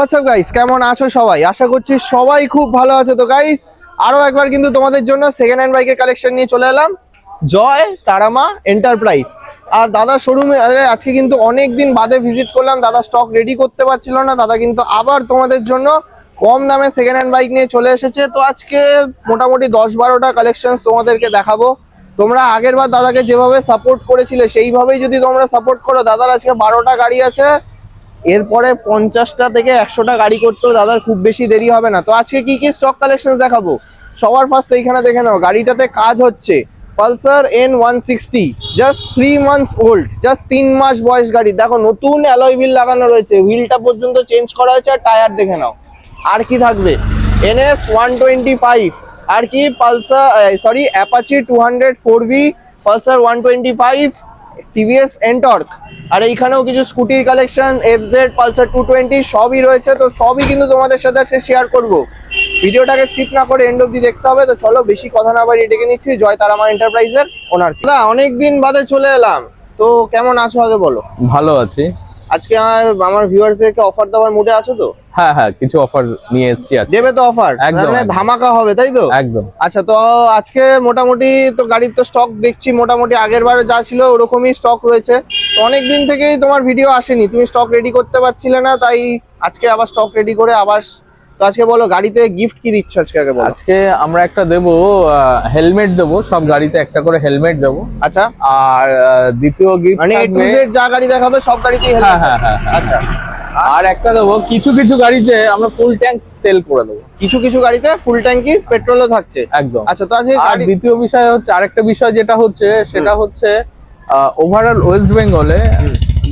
WhatsApp guys কেমন আছো সবাই? আশা করছি সবাই খুব ভালো আছো। তো গাইস আরও একবার কিন্তু তোমাদের জন্য সেকেন্ড হ্যান্ড বাইকের কালেকশন নিয়ে চলে এলাম। জয় তারামা এন্টারপ্রাইজ আর দাদা শোরুমে আজকে কিন্তু অনেক দিন বাদে ভিজিট করলাম। দাদা স্টক রেডি করতে পারছিল না। দাদা কিন্তু আবার তোমাদের জন্য কম দামে সেকেন্ড হ্যান্ড বাইক নিয়ে চলে এসেছে। তো, আজকে মোটামুটি দশ বারোটা কালেকশন তোমাদেরকে দেখাবো। তোমরা আগের বার দাদাকে যেভাবে সাপোর্ট করেছিলে, সেইভাবেই যদি তোমরা সাপোর্ট করো, দাদার আজকে বারোটা গাড়ি আছে। এরপরে পঞ্চাশটা থেকে একশোটা গাড়ি করতেও দাদার খুব বেশি দেরি হবে না। তো আজকে কি কি স্টক কালেকশন দেখাবো? সবার ফার্স্ট এইখানে দেখে নাও, গাড়িটাতে কাজ হচ্ছে। Pulsar N one sixty just three months old just তিন মাস বয়স গাড়ি দেখো, নতুন অ্যালয় হুইল লাগানো রয়েছে। হুইলটা পর্যন্ত চেঞ্জ করা হয়েছে, আর টায়ার দেখে নাও। আর কি থাকবে? এনএস ওয়ান টোয়েন্টি ফাইভ আর কি Pulsar sorry Apache two hundred four V Pulsar one twenty five TVS Ntorq আর এইখানেও কিছু স্কুটির collection F Z Pulsar two twenty সবই রয়েছে, তো সবই কিন্তু তোমাদের সাথে আজকে শেয়ার করব। ভিডিওটাকে স্কিপ না করে এন্ড অব্দি দেখতে হবে, তো চলো বেশি কথা না বাড়িয়ে ডেকে নিচ্ছি, জয় তারামা এন্টারপ্রাইজের ওনার দাদা, অনেকদিন বাদে চলে এলাম, তো কেমন আছো আগে বলো? ভালো আছি। আজকে আমার আমার ভিউয়ার্সদেরকে অফার দেওয়ার মুডে আছো তো? হ্যাঁ হ্যাঁ কিছু অফার নিয়ে এসেছি আজকে। দেবে তো অফার একদম, মানে ধামাকা হবে তাই তো? একদম। আচ্ছা তো আজকে মোটামুটি তো গাড়ির তো স্টক দেখছি মোটামুটি আগের বারে যা ছিল ওরকমই স্টক রয়েছে। তো অনেক দিন থেকেই তোমার ভিডিও আসেনি তুমি স্টক রেডি করতে পারছিলে না তাই আজকে আবার স্টক রেডি করে আবার তো আজকে বলো গাড়িতে গিফট কি দিচ্ছ আজকে আগে বলো? আজকে আমরা একটা দেবো হেলমেট দেবো সব গাড়িতে একটা করে হেলমেট দেবো। আচ্ছা। আর দ্বিতীয় গিফট মানে এ টু জেড যা গাড়ি দেখাবে সব গাড়িতেই হ্যাঁ হ্যাঁ হ্যাঁ হ্যাঁ। আচ্ছা। আর একটা দেবো কিছু কিছু গাড়িতে আমরা ফুল ট্যাঙ্ক তেল করে দেবো। কিছু কিছু গাড়িতে ফুল ট্যাঙ্কি পেট্রোলও থাকছে। একদম। আচ্ছা তো আজকে আর দ্বিতীয় বিষয় হচ্ছে আরেকটা বিষয় যেটা হচ্ছে সেটা হচ্ছে ওভারঅল ওয়েস্ট বেঙ্গলে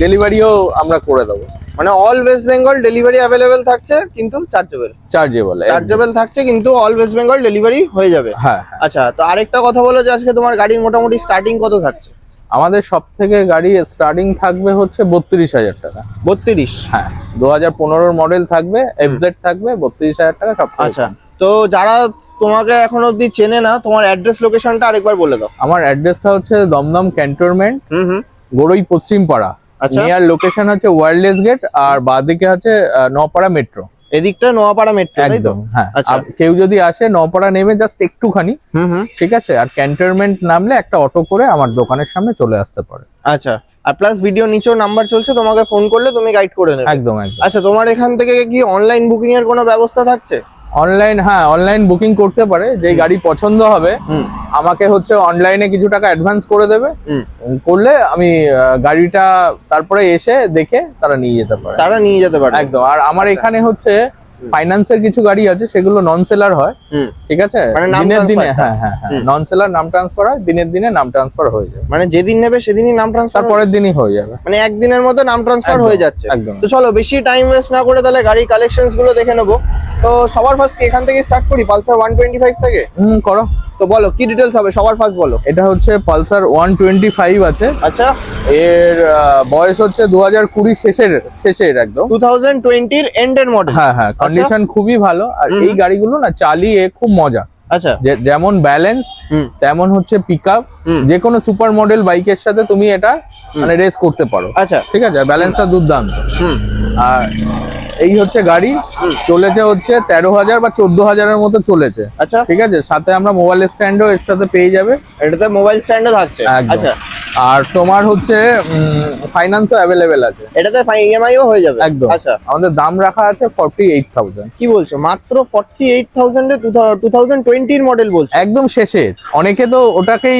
ডেলিভারিও আমরা করে দেবো। মানে all West Bengal delivery available থাকছে কিন্তু চার্জেবল চার্জেবল চার্জেবল থাকছে কিন্তু অল ওয়েস্ট বেঙ্গল ডেলিভারি হয়ে যাবে। হ্যাঁ হ্যাঁ। আচ্ছা তো আরেকটা কথা বলো যে আজকে তোমার গাড়ির মোটামুটি স্টার্টিং কত থাকছে? আমাদের সব থেকে গাড়ি স্টার্টিং থাকবে হচ্ছে বত্রিশ হাজার টাকা। বত্রিশ? হ্যাঁ দু হাজার পনেরোর মডেল থাকবে এফজেড থাকবে বত্রিশ হাজার টাকা সব আচ্ছা তো যারা তোমাকে এখন অবধি চেনে না তোমার অ্যাড্রেস লোকেশনটা আরেকবার বলে দাও। আমার অ্যাড্রেসটা হচ্ছে দমদম ক্যান্টনমেন্ট হুম হুম। গড়ই পশ্চিম পাড়া আচ্ছা। নিয়ার লোকেশন হচ্ছে ওয়ারলেস গেট আর বাদিকে হচ্ছে নপাড়া মেট্রো এদিকটা নোয়াপাড়া মেট্রো তাই তো? হ্যাঁ। আচ্ছা। কেউ যদি আসে নপাড়া নেমে জাস্ট একটুখানি হুম হুম। ঠিক আছে? আর ক্যান্টনমেন্ট নামলে একটা অটো করে আমার দোকানের সামনে চলে আসতে পারে। আচ্ছা। আর প্লাস ভিডিও নিচেও নাম্বার চলছে তোমাকে ফোন করলে তুমি গাইড করে নেবে। একদম একদম। আচ্ছা তোমার এখান থেকে কি অনলাইন বুকিং এর কোনো ব্যবস্থা থাকছে? অনলাইন হ্যাঁ অনলাইন বুকিং করতে পারে যে গাড়ি পছন্দ হবে আমাকে হচ্ছে অনলাইনে কিছু টাকা অ্যাডভান্স করে দেবে করলে আমি গাড়িটা তারপরে এসে দেখে তারা নিয়ে যেতে পারে। তারা নিয়ে যেতে পারে। একদম আর আমার আচ্ছা। এখানে হচ্ছে ফাইন্যান্সের কিছু গাড়ি আছে সেগুলো নন সেলার হয় ঠিক আছে? মানে দিনের দিনে হ্যাঁ হ্যাঁ হ্যাঁ। নন সেলার নাম ট্রান্সফার হয় দিনের দিনে নাম ট্রান্সফার হয়ে যায়। মানে যেদিন নেবে সেদিনই নাম ট্রান্সফার তারপরের দিনই হয়ে যাবে। মানে একদিনের মধ্যে নাম ট্রান্সফার হয়ে যাচ্ছে। একদম। তো চলো বেশি টাইম ওয়েস্ট না করে তাহলে গাড়ি কালেকশনসগুলো দেখে নেব। তো সবার ফার্স্ট এখান থেকে স্টার্ট করি? পালসার ওয়ান টোয়েন্টি ফাইভ থেকে? হুম করো। তো বলো কি ডিটেলস হবে? সবার ফার্স্ট বলো। এটা হচ্ছে পালসার ওয়ান টোয়েন্টি ফাইভ আছে। আচ্ছা। এর বয়স হচ্ছে দু হাজার কুড়ি শেষের শেষের একদম। টু থাউজেন্ড টোয়েন্টির এন্ডের মডেল হ্যাঁ হ্যাঁ কন্ডিশন খুবই ভালো। আর এই গাড়িগুলো না চালিয়ে খুব মজা। আচ্ছা। যেমন ব্যালেন্স তেমন হচ্ছে পিক আপ। যে কোনো সুপার মডেল বাইকের সাথে তুমি এটা মানে রেস করতে পারো। আচ্ছা। ঠিক আছে? ব্যালেন্সটা দুর্দান্ত। হুম। আর এই হচ্ছে গাড়ি চলেছে হচ্ছে তেরো হাজার বা চোদ্দ হাজারের মতো চলেছে। আচ্ছা। ঠিক আছে? সাথে আমরা মোবাইল স্ট্যান্ডও এর সাথে পেয়ে যাবে। এটাতে মোবাইল স্ট্যান্ডও থাকছে। আচ্ছা। আর তোমার হচ্ছে ফাইন্যান্সও অ্যাভেলেবেল আছে। এটাতে ইএমআইও হয়ে যাবে? একদম। আচ্ছা। আমাদের দাম রাখা আছে ফর্টি এইট থাউজেন্ড কি বলছো? মাত্র ফর্টি এইট থাউজেন্ডে টু থাউজেন্ড টোয়েন্টির মডেল বলছো? একদম শেষের অনেকে তো ওটাকেই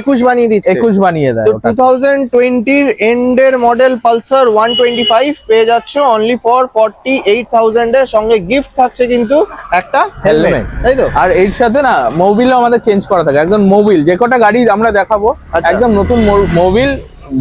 একুশ বানিয়ে দিচ্ছে। একুশ বানিয়ে দেয় টু থাউজেন্ড টোয়েন্টির এন্ডের model Pulsar one twenty five পেয়ে যাচ্ছ only for forty eight thousand এর সঙ্গে গিফট থাকছে কিন্তু একটা হেলমেট তাই তো? আর এর সাথে না মোবিলও আমাদের চেঞ্জ করা থাকে। একদম মোবিল যে কটা গাড়ি আমরা দেখাবো আচ্ছা। একদম নতুন মোবিল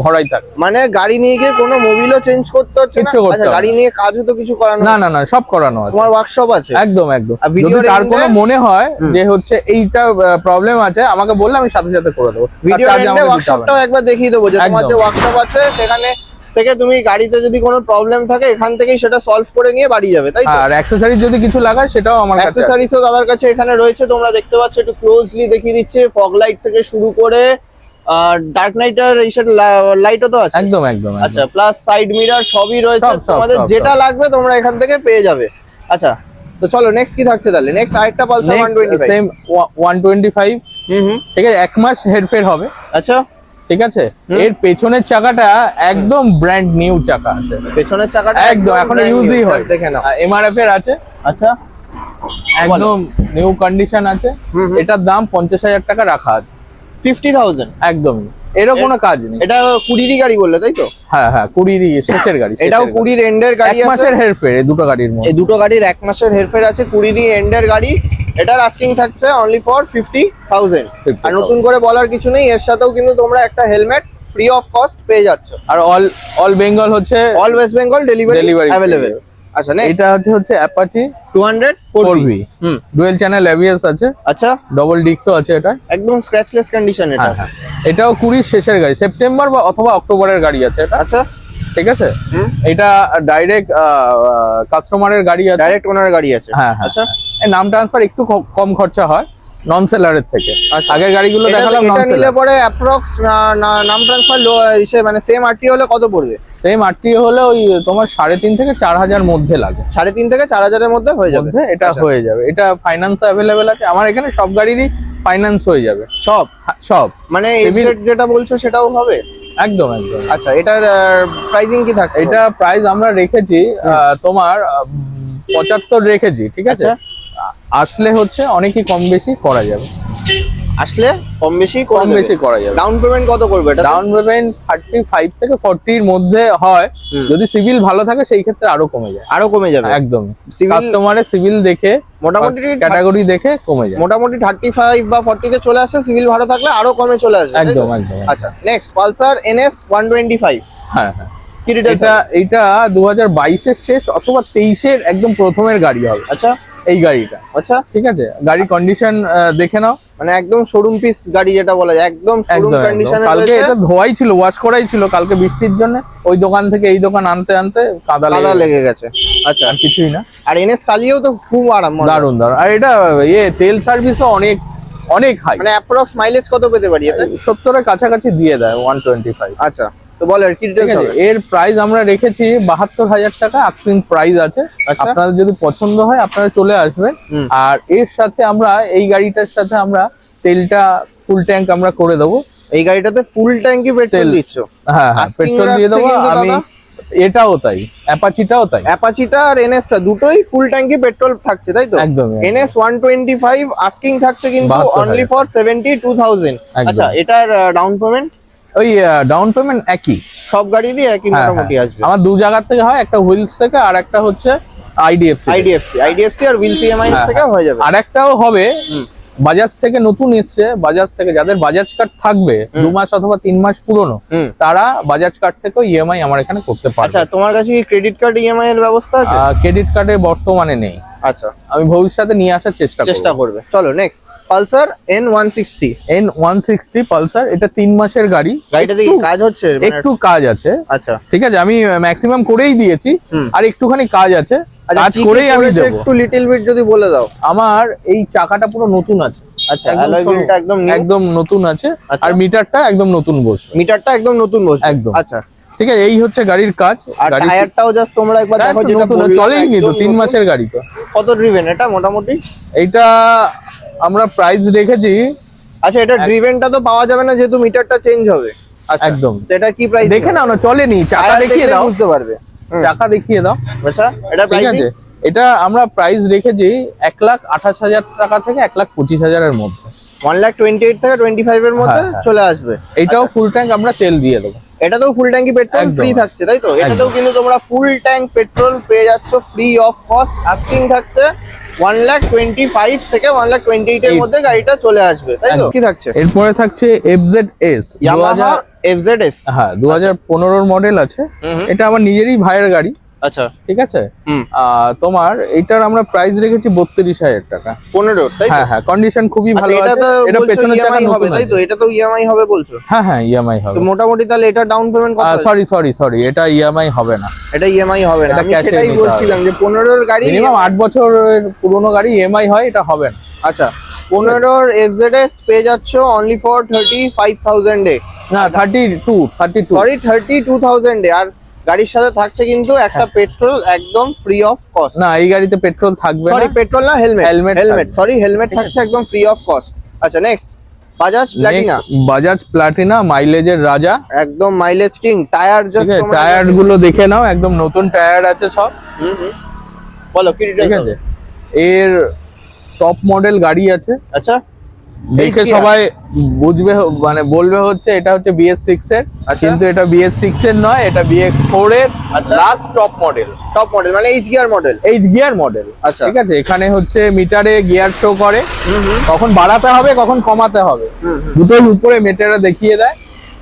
ভরাই থাকে। মানে গাড়ি নিয়ে গিয়ে কোনো মোবিলও চেঞ্জ করতে হচ্ছে না? আচ্ছা গাড়ি নিয়ে কাজও তো কিছু করানো না না না সব করানো আছে। তোমার ওয়ার্কশপ আছে? একদম একদম। যদি তার কোনো মনে হয় যে হচ্ছে এইটা প্রবলেম আছে আমাকে বললে আমি সাথে সাথে করে দেবো। ভিডিও আমাকে ওয়ার্কশপটাও একবার দেখিয়ে দেবো যে তোমার যে ওয়ার্কশপ আছে সেখানে থেকে তুমি গাড়িতে যদি কোনো প্রবলেম থাকে এখান থেকেই সেটা সলভ করে নিয়ে বাড়ি যাবে তাই তো? আর অ্যাক্সেসরি যদি কিছু লাগায় সেটাও আমার কাছে। অ্যাক্সেসরিজও দাদার কাছে এখানে রয়েছে তোমরা দেখতে পাচ্ছ একটু ক্লোজলি দেখিয়ে দিচ্ছে ফগ লাইট থেকে শুরু করে ডার্ক নাইটার এইসব লাইটও তো আছে। একদম একদম। আচ্ছা প্লাস সাইড মিরার সবই রয়েছে তোমাদের যেটা লাগবে তোমরা এখান থেকে পেয়ে যাবে। আচ্ছা তো চলো নেক্সট কি থাকছে তাহলে? নেক্সট আরেকটা Pulsar one twenty five same one twenty five hmm hmm. ঠিক আছে এক মাস হেরফের হবে। আচ্ছা। ঠিক আছে? এর পেছনের চাকাটা একদম ব্র্যান্ড নিউ চাকা আছে। পেছনের চাকাটা একদম এখন ইউজই হয় দেখে নাও। এমআরএফ এর আছে। আচ্ছা। একদম নিউ কন্ডিশন আছে। এটার দাম পঞ্চাশ হাজার টাকা রাখা আছে। Fifty thousand. একদমই এরও কোনো কাজ নেই। এটা কুড়িরই গাড়ি বললে তাই তো? হ্যাঁ হ্যাঁ কুড়ির শেষের গাড়ি এটাও কুড়ির এন্ডের এক গাড়ি আছে। মাসের হেরফের এই দুটো গাড়ির মধ্যে। এই দুটো গাড়ির এক মাসের হেরফের আছে কুড়িরই এন্ডের গাড়ি। এটার আস্কিং থাকছে অনলি ফর ফিফটি থাউজেন্ড আর নতুন করে বলার কিছু নেই এর সাথেও কিন্তু তোমরা একটা হেলমেট ফ্রি অফ কস্ট পেয়ে যাচ্ছ। আর অল অল বেঙ্গল হচ্ছে all West Bengal delivery Delivery available আচ্ছা এটা হচ্ছে হচ্ছে Apache two hundred four 4V hmm. Dual channel ABS আছে। আচ্ছা। ডবল ডিক্সও আছে এটা একদম স্ক্র্যাচলেস কন্ডিশন এটা। হ্যাঁ হ্যাঁ। এটাও কুড়ির শেষের গাড়ি সেপ্টেম্বর বা অথবা অক্টোবরের গাড়ি আছে এটা। আচ্ছা। ঠিক আছে? হুম। এটা ডাইরেক্ট কাস্টমারের গাড়ি আছে। ডাইরেক্ট ওনার গাড়ি আছে। হ্যাঁ হ্যাঁ। আচ্ছা। নাম ট্রান্সফার একটু কম খরচা হয়। নন সেলারের থেকে। আচ্ছা। আগের গাড়িগুলো দেখালাম নন সেলার পরে অ্যাপ্রক্স নাম ট্রান্সফার ইসে মানে সেম আরটি হলে কত পড়বে? সেম আটটি হলে ওই তোমার সাড়ে তিন থেকে চার হাজার মধ্যে লাগে। সাড়ে তিন থেকে চার হাজারের মধ্যে হয়ে যাবে। এটা আচ্ছা। হয়ে যাবে। এটা ফাইন্যান্স অ্যাভেলেবেল আছে। আমার এখানে সব গাড়িরই ফাইন্যান্স হয়ে যাবে। সব? সব। মানে এক্সাক্ট যেটা বলছো সেটাও হবে? একদম একদম। আচ্ছা এটার প্রাইজিং কি থাকছে? এটা প্রাইস আমরা রেখেছি তোমার পঁচাত্তর রেখেছি ঠিক আছে? আচ্ছা। আসলে হচ্ছে অনেকই কম বেশি করা যাবে। আসলে কম বেশি কম বেশি করা যাবে। ডাউন পেমেন্ট কত করবে এটা ডাউন পেমেন্ট থার্টি ফাইভ থেকে ফোরটির মধ্যে হয়। যদি সিভিল ভালো থাকে সেই ক্ষেত্রে আরও কমে যায়। আরও কমে যাবে? একদম। কাস্টমারের সিভিল দেখে মোটামুটি ক্যাটাগরি দেখে কমে যায় মোটামুটি থার্টি ফাইভ বা ফর্টিতে চলে আসে সিভিল ভালো থাকলে আরও কমে চলে আসবে একদম একদম আচ্ছা next Pulsar NS one twenty five হ্যাঁ হ্যাঁ। এটা এটা দু হাজার বাইশের শেষ অথবা তেইশের একদম প্রথমের গাড়ি হবে। আচ্ছা। এই গাড়িটা। আচ্ছা। ঠিক আছে? কন্ডিশন দেখে নাও। মানে একদম শোরুম পিস গাড়ি যেটা বলা যায় একদম শোরুম। কন্ডিশনে কালকে এটা ধোয়াই ছিল ওয়াশ করাই ছিল কালকে বৃষ্টির জন্য। ওই দোকান থেকে এই দোকান আনতে আনতে কাদা কাদা লেগে গেছে। আচ্ছা। আর কিছুই না। আর এনে চালিয়েও তো খুব আরাম দারুণ দারুণ আর এটা ইয়ে তেল সার্ভিসও অনেক অনেক হাই মানে অ্যাপ্রক্স মাইলেজ কত পেতে পারি সত্তরের কাছাকাছি দিয়ে দেয় ওয়ান টোয়েন্টি ফাইভ আচ্ছা। তো বলো আর কি এর প্রাইস আমরা রেখেছি বাহাত্তর হাজার টাকা আক্সিং প্রাইস আছে। আচ্ছা। আপনাদের যদি পছন্দ হয় আপনারা চলে আসবেন। আর এর সাথে আমরা এই গাড়িটার সাথে আমরা তেলটা ফুল ট্যাঙ্ক আমরা করে দেবো। এই গাড়িটাতে ফুল ট্যাঙ্কি পেট্রোল। দিচ্ছ? হ্যাঁ হ্যাঁ পেট্রোল দিয়ে দেবো। আমি এটাও তাই অ্যাপাচিটাও তাই। অ্যাপাচিটা আর এনএসটা দুটোই ফুল ট্যাঙ্কি পেট্রোল থাকছে তাই তো? একদমই, NS one twenty five asking থাকছে কিন্তু 72,000 only for seventy two thousand একদম। আচ্ছা এটার ডাউন পেমেন্ট ওই ডাউন পেমেন্ট একই। সব গাড়িরই একই হ্যাঁ, মোটামুটি হ্যাঁ। আসবে। আমার দু জায়গার থেকে হয় একটা হুইলস থেকে আর একটা হচ্ছে আইডিএফসি আইডিএফসি আইডিএফসি আর উইল সিএমআই হ্যাঁ, থেকে হয়ে যাবে। আর একটাও হবে বাজাজ থেকে নতুন এসছে বাজাজ থেকে যাদের বাজাজ কার্ড থাকবে দু মাস অথবা তিন মাস পুরনো তারা বাজাজ কার্ড থেকেও ইএমআই আমার এখানে করতে আচ্ছা পারবে তোমার কাছে কি ক্রেডিট কার্ড ইএমআই এর ব্যবস্থা আছে? ক্রেডিট কার্ডে বর্তমানে নেই। আচ্ছা আমি ভবিষ্যতে নিয়ে আসার চেষ্টা চেষ্টা করবে। চলো next Pulsar N one sixty N one sixty Pulsar এটা তিন মাসের গাড়ি। গাড়িটাতে কি কাজ হচ্ছে? মানে- একটু কাজ আছে। আচ্ছা। ঠিক আছে আমি ম্যাক্সিমাম করেই দিয়েছি। আর একটুখানি কাজ আছে। আচ্ছা, কাজ করেই আমি দেবো। একটু লিটল বিট যদি বলে দাও। আমার এই চাকাটা পুরো নতুন আছে। আচ্ছা একদম অ্যালয় হুইলটা একদম একদম নতুন আছে। আচ্ছা। আর মিটারটা একদম নতুন বসবে। মিটারটা একদম নতুন বসবে? একদম। আচ্ছা। ঠিক আছে এই হচ্ছে গাড়ির কাজ। আর টায়ারটাও জাস্ট তোমরা একবার দেখো যেটা চলেই নি তো তিন মাসের গাড়ি তো। কত ড্রিভেন এটা মোটামুটি? এইটা আমরা প্রাইস রেখেছি আচ্ছা এটা ড্রিভেনটা তো পাওয়া যাবে না যেহেতু মিটারটা চেঞ্জ হবে। আচ্ছা একদম। এটা কি প্রাইস দেখে নাও না চলেনি চাকা দেখিয়ে দাও। বুঝতে পারবে। চাকা দেখিয়ে দাও। আচ্ছা এটা ঠিক প্রাইস আছে এটা আমরা প্রাইস রেখেছি এক লাখ আঠাশ হাজার টাকা থেকে এক লাখ পঁচিশ হাজারের মধ্যে। ওয়ান লাখ টোয়েন্টি এইট থেকে টোয়েন্টি ফাইভ এর মধ্যে হ্যাঁ, হ্যাঁ। চলে আসবে। এইটাও ফুল ট্যাঙ্ক আমরা তেল দিয়ে দেবো। এটাতেও ফুল ট্যাঙ্কি পেট্রোল ফ্রি থাকছে তাই তো? এটাতেও কিন্তু তোমরা ফুল ট্যাঙ্ক পেট্রোল পেয়ে যাচ্ছ ফ্রি অফ কস্ট আস্কিং থাকছে ওয়ান লাখ টোয়েন্টি ফাইভ থেকে ওয়ান লাখ টোয়েন্টি এইট এর মধ্যে গাড়িটা চলে আসবে তাই তো? কি থাকছে। এরপরে থাকছে FZ S Yamaha FZ S হ্যাঁ দু হাজার পনেরোর মডেল আছে। এটা আমার নিজেরই ভাইয়ের গাড়ি। আচ্ছা। ঠিক আছে? তোমার এইটার আমরা প্রাইস রেখেছি বত্রিশ হাজার টাকা। পনেরো হ্যাঁ হ্যাঁ কন্ডিশন খুবই আচ্ছা, ভালো এটা তো এটা পেছনের চাকা নতুন তাই তো? এটা তো ইএমআই হবে বলছো? হ্যাঁ হ্যাঁ ইএমআই হবে। মোটামুটি তাহলে এটা ডাউন পেমেন্ট কত সরি সরি সরি এটা ইএমআই হবে না। এটা ইএমআই হবে না। আমি সেটাই বলছিলাম যে পনেরোর গাড়ি মিনিমাম আট বছরের পুরোনো গাড়ি ইএমআই হয় এটা হবে না। আচ্ছা পনেরোর এফজেড এস পেয়ে যাচ্ছ অনলি ফর থার্টি ফাইভ থাউজেন্ডে না thirty two thirty two sorry thirty two থাউজেন্ডে আর গাড়ির সাথে থাকছে কিন্তু একটা পেট্রোল একদম ফ্রি অফ কস্ট না এই গাড়িতে পেট্রোল থাকবে সরি পেট্রোল না helmet. Helmet helmet sorry helmet থাকছে একদম ফ্রি অফ কস্ট আচ্ছা next Bajaj Platina Bajaj Platina মাইলেজের রাজা। একদম মাইলেজ কিং টায়ার জাস্ট টায়ারগুলো দেখে নাও একদম নতুন টায়ার আছে সব। বলো কি ঠিক আছে। এর টপ মডেল গাড়ি আছে। আচ্ছা। দেখে সবাই বুঝবে মানে বলবে হচ্ছে এটা হচ্ছে বিএস সিক্স এর আচ্ছা। কিন্তু এটা বিএস সিক্স এর নয় এটা বিএক্স ফোর এর। Last top model top model মানে H gear model H gear model আচ্ছা। ঠিক আছে? এখানে হচ্ছে মিটারে গিয়ার শো করে। কখন বাড়াতে হবে কখন কমাতে হবে। দুটোর উপরে মিটারে দেখিয়ে দেয়।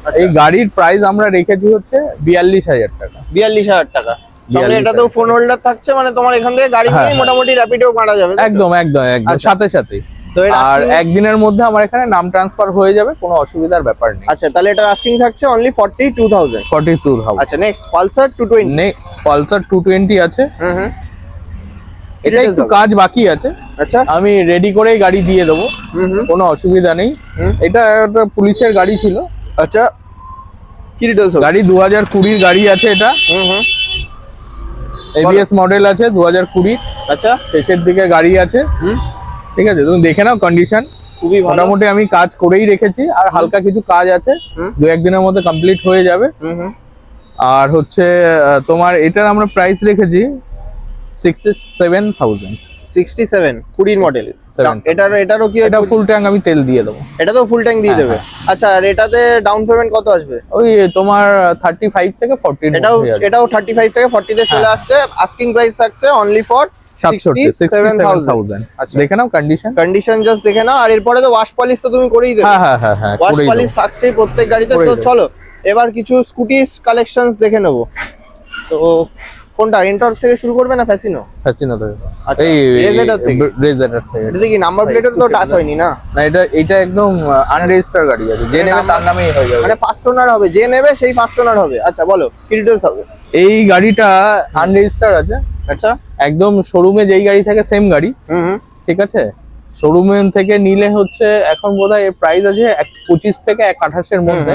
আচ্ছা। এই গাড়ির প্রাইস আমরা রেখেছি হচ্ছে বিয়াল্লিশ হাজার টাকা। বিয়াল্লিশ হাজার টাকা। 42,000 এটাতেও ফোন হোল্ডার থাকছে মানে তোমার এখান থেকে গাড়ি হ্যাঁ, নিয়ে হ্যাঁ। মোটামুটি র্যাপিডো মারা যাবে একদম একদম একদম। আচ্ছা। সাথে সাথে। তো আর একদিনের মধ্যে আমার এখানে নাম ট্রান্সফার হয়ে যাবে কোনো অসুবিধার ব্যাপার নেই। আচ্ছা তাহলে এটা আস্কিং থাকছে only forty two thousand forty two thousand আচ্ছা next Pulsar two twenty next Pulsar two twenty আছে। হুম হুম। এটা একটু কাজ বাকি আছে। আচ্ছা। আমি রেডি করেই গাড়ি দিয়ে দেবো। হুম হুম। কোনো অসুবিধা নেই। এটা একটা পুলিশের গাড়ি ছিল। আচ্ছা কি ডিটেলস গাড়ি দু হাজার কুড়ির গাড়ি আছে এটা। হুম হুম। এবিএস মডেল আছে দু হাজার কুড়ির। আচ্ছা। শেষের দিকে গাড়ি আছে। হুম। ঠিক আছে তুমি দেখে নাও কন্ডিশন খুবই মোটামুটি আমি কাজ করেই রেখেছি আর হালকা কিছু কাজ আছে। দু একদিনের মধ্যে কমপ্লিট হয়ে যাবে। আর হচ্ছে তোমার এটার আমরা প্রাইস রেখেছি sixty seven thousand sixty seven কুড়ির মডেল 67 এটার এটারও কি এটা ফুল ট্যাঙ্ক আমি তেল দিয়ে দেবো। এটা তো ফুল ট্যাঙ্ক দিয়ে হ্যাঁ, দেবে। আচ্ছা আর এটাতে ডাউন পেমেন্ট কত আসবে? ওই তোমার থার্টি ফাইভ থেকে ফর্টি এটাও এটাও থার্টি ফাইভ থেকে ফর্টি তে চলে আসছে। আস্কিং প্রাইস থাকছে অনলি ফর সেভেন থাউজেন্ড আচ্ছা। দেখে নাও কন্ডিশন কন্ডিশন জাস্ট দেখে নাও আর এরপরে তো ওয়াশ পলিশ তো তুমি করেই দেবে। হ্যাঁ হ্যাঁ হ্যাঁ হ্যাঁ ওয়াশ পলিশ দেবো। থাকছেই প্রত্যেক গাড়িতে তো চলো এবার কিছু স্কুটিস কালেকশনস দেখে নেব। তো কোনটা? এন্টর থেকে শুরু করবে না ফ্যাসিনো ফ্যাসিনো থেকে। আচ্ছা, এই Razor থেকে? রেজার থেকে। এটা কি নাম্বার প্লেটের তো টাচ হয়নি না? না এটা এটা একদম আনরেজিস্টার গাড়ি আছে। যে নেবে তার নাম- নামেই হয়ে যাবে। মানে ফার্স্ট ওনার হবে। যে নেবে সেই ফার্স্ট ওনার হবে। আচ্ছা বলো কি ডিটেলস হবে? এই গাড়িটা আনরেজিস্টার আছে। আচ্ছা। একদম শোরুমে যেই গাড়ি থাকে সেম গাড়ি। হুম ঠিক আছে? শোরুমে থেকে নিলে হচ্ছে এখন বোধহয় এর প্রাইস আছে পঁচিশ থেকে এক আঠাশের মধ্যে।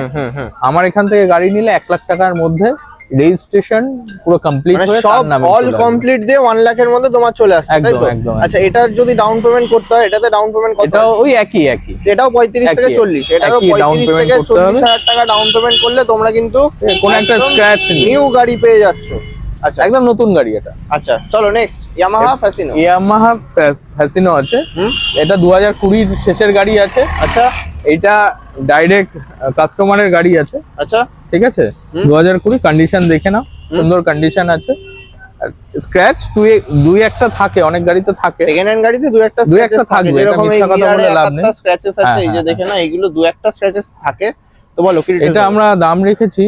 আমার এখান থেকে গাড়ি নিলে এক লাখ টাকার মধ্যে। রেজিস্ট্রেশন পুরো কমপ্লিট মানে হয়ে সব অল কমপ্লিট দিয়ে ওয়ান লাখের মধ্যে তোমার চলে আসছে তাই একদম, তো আচ্ছা এটার যদি ডাউন পেমেন্ট করতে হয় এটাতে ডাউন পেমেন্ট কত এটাও ওই একই একই। এটাও পঁয়ত্রিশ থেকে একই, চল্লিশ এটারও একই down পঁয়ত্রিশ payment থেকে করতে চল্লিশ হবে। হাজার টাকা ডাউন পেমেন্ট করলে তোমরা কিন্তু কোনো একটা স্ক্র্যাচ নেই। নিউ গাড়ি পেয়ে যাচ্ছ। আচ্ছা। একদম নতুন গাড়ি এটা। আচ্ছা চলো next Yamaha Fascino Yamaha Fascino আছে। হুম? এটা দু হাজার কুড়ির শেষের গাড়ি আছে। আচ্ছা। এটা ডাইরেক্ট কাস্টমারের গাড়ি আছে। আচ্ছা। ঠিক আছে? দু হাজার কুড়ি কন্ডিশন দেখে নাও। সুন্দর কন্ডিশন আছে। স্ক্র্যাচ দুই দুই একটা থাকে অনেক গাড়িতে থাকে। সেকেন্ড হ্যান্ড গাড়িতে দুই একটা দুই একটা থাকে, থাকবে, এটা যেরকম এই মিথ্যা কথা বলে লাভ নেই। স্ক্র্যাচেস আছে হ্যাঁ, এই যে হ্যাঁ, দেখে না এগুলো দু একটা স্ক্র্যাচেস থাকে। তো বলো কি এটা আমরা দাম রেখেছি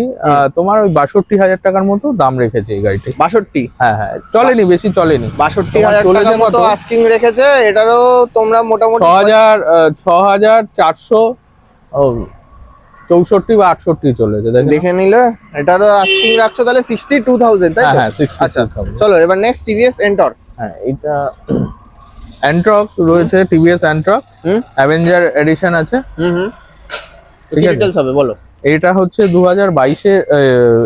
তোমার ওই বাষট্টি হাজার টাকার মতো দাম রেখেছি এই গাড়িটি। বাষট্টি? হ্যাঁ হ্যাঁ চলেনি বেশি চলেনি। বাষট্টি হাজার টাকার মতো? আস্কিং রেখেছে এটারও তোমরা মোটামুটি ছ হাজার ছ হাজার চারশো চৌষট্টি বা আটষট্টি চলেছে দেখে দেখে নিলে এটারও আস্কিং রাখছো তাহলে সিক্সটি টু থাউজেন্ড তাই হ্যাঁ হ্যাঁ সিক্সটি আচ্ছা চলো এবার নেক্সট টিভিএস এন্টর হ্যাঁ এটা অ্যান্ট্রক রয়েছে টিভিএস অ্যান্ট্রক অ্যাভেঞ্জার এডিশন আছে। হুম হুম। ডিটেলস হবে বলো। এটা হচ্ছে দু হাজার বাইশের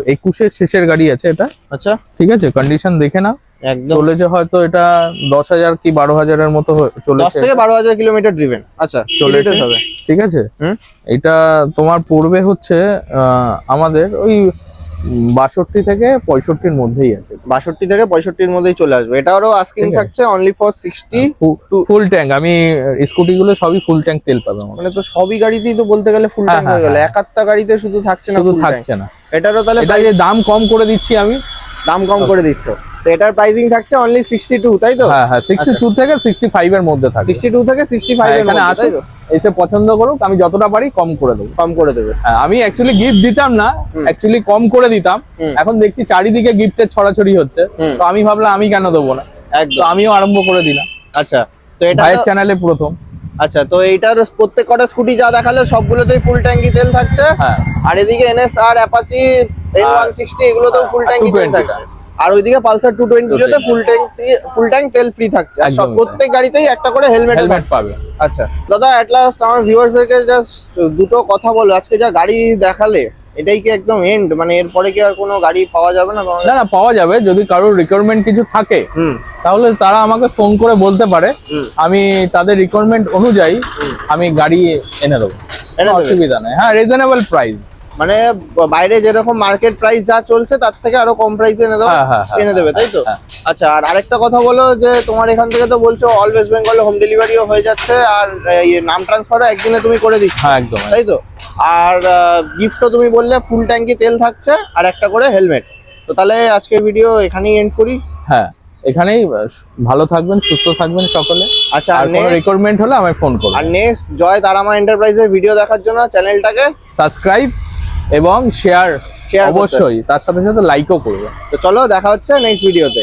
একুশের শেষের গাড়ি আছে এটা। আচ্ছা। ঠিক আছে কন্ডিশন দেখে না একদম। চলেছে হয়তো এটা দশ হাজার কি বারো হাজারের মতো চলেছে। 10 থেকে বারো হাজার কিলোমিটার ড্রিভেন আচ্ছা চলেছে। হবে? ঠিক আছে। হুম? এটা তোমার পড়বে হচ্ছে আহ, আমাদের ওই বাষট্টি থেকে পঁয়ষট্টির মধ্যেই আছে। বাষট্টি থেকে পঁয়ষট্টির মধ্যেই চলে আসবে। এটারও আস্কিং থাকছে only for sixty full tank আমি স্কুটি গুলো সবই ফুল ট্যাঙ্ক তেল পাবে মানে তো সবই গাড়িতেই তো বলতে গেলে ফুল ট্যাঙ্ক হয়ে হ্যাঁ, গেল। হ্যাঁ। একাত্তা গাড়িতে শুধু থাকছে না শুধু থাকছে না। এটারও তাহলে দাম কম করে দিচ্ছি আমি। দাম কম করে দিচ্ছ। তো এটার প্রাইসিং থাকছে অনলি সিক্সটি টু তাই তো? হ্যাঁ হ্যাঁ সিক্সটি টু থেকে সিক্সটি ফাইভ এর মধ্যে সিক্সটি টু থেকে সিক্সটি হ্যাঁ, ফাইভ এখানে আছে এসে পছন্দ করুক আমি যতটা পারি কম করে দেবো। কম করে দেবে। হ্যাঁ, আমি অ্যাকচুয়ালি গিফট দিতাম না। অ্যাকচুয়ালি কম করে দিতাম। এখন দেখছি চারিদিকে গিফটের ছড়াছড়ি হচ্ছে তো আমি ভাবলাম আমি কেন দেবো না? একদম। আমিও আরম্ভ করে দিলাম। আচ্ছা তো এটা ভাইয়ের চ্যানেলে প্রথম। আচ্ছা তো এইটার প্রত্যেক কটা স্কুটি যা দেখালে সবগুলোতেই ফুল ট্যাঙ্কি তেল থাকছে। হ্যাঁ। আর এদিকে এনএস আর অ্যাপাচি এন ওয়ান সিক্সটি এগুলো তো ফুল ট্যাঙ্কি তেল 220 থাকছে। আর ওইদিকে পালসার টু টোয়েন্টিতে ফুল ট্যাঙ্ক ফুল ট্যাঙ্ক তেল ফ্রি থাকছে। আর সব প্রত্যেক গাড়িতেই একটা করে হেলমেট হেলমেট পাবে। আচ্ছা দাদা অ্যাট লাস্ট আমার ভিউয়ার্সদেরকে জাস্ট দুটো কথা বলো। আজকে যা গাড়ি দেখালে এটাই কি একদম এন্ড মানে এরপরে কি আর কোনো গাড়ি পাওয়া যাবে না? না না পাওয়া যাবে। যদি কারোর রিকোয়ারমেন্ট কিছু থাকে তাহলে তারা আমাকে ফোন করে বলতে পারে। আমি তাদের রিকোয়ারমেন্ট অনুযায়ী আমি গাড়ি এনে দেবো। অসুবিধা নেই। হ্যাঁ রিজনেবল প্রাইস মানে বাইরে যেরকম মার্কেট প্রাইস যা চলছে তার থেকে আরও কম প্রাইসে এনে দেবে হ্যাঁ, হ্যাঁ, হ্যাঁ, এনে দেবে তাই তো। আচ্ছা আর আরেকটা কথা বলো যে তোমার এখান থেকে তো বলছো অল ওয়েস্ট বেঙ্গলে হোম ডেলিভারিও হয়ে যাচ্ছে আর নাম ট্রান্সফারও একদিনে তুমি করে দিচ্ছ। একদম তাই তো? আর গিফটও তুমি বললে ফুল ট্যাঙ্কি তেল থাকছে আর একটা করে হেলমেট তো তাহলে আজকের ভিডিও এখানেই এন্ড করি। হ্যাঁ এখানেই ভালো থাকবেন সুস্থ থাকবেন সকলে। আচ্ছা আর আর কোনো রিকোয়ারমেন্ট হলে আমায় ফোন করুন আর নেক্সট জয় তারামা এন্টারপ্রাইজের ভিডিও দেখার জন্য চ্যানেলটাকে। সাবস্ক্রাইব এবং শেয়ার অবশ্যই তার সাথে সাথে লাইকও করবে। তো চলো দেখা হচ্ছে নেক্সট ভিডিওতে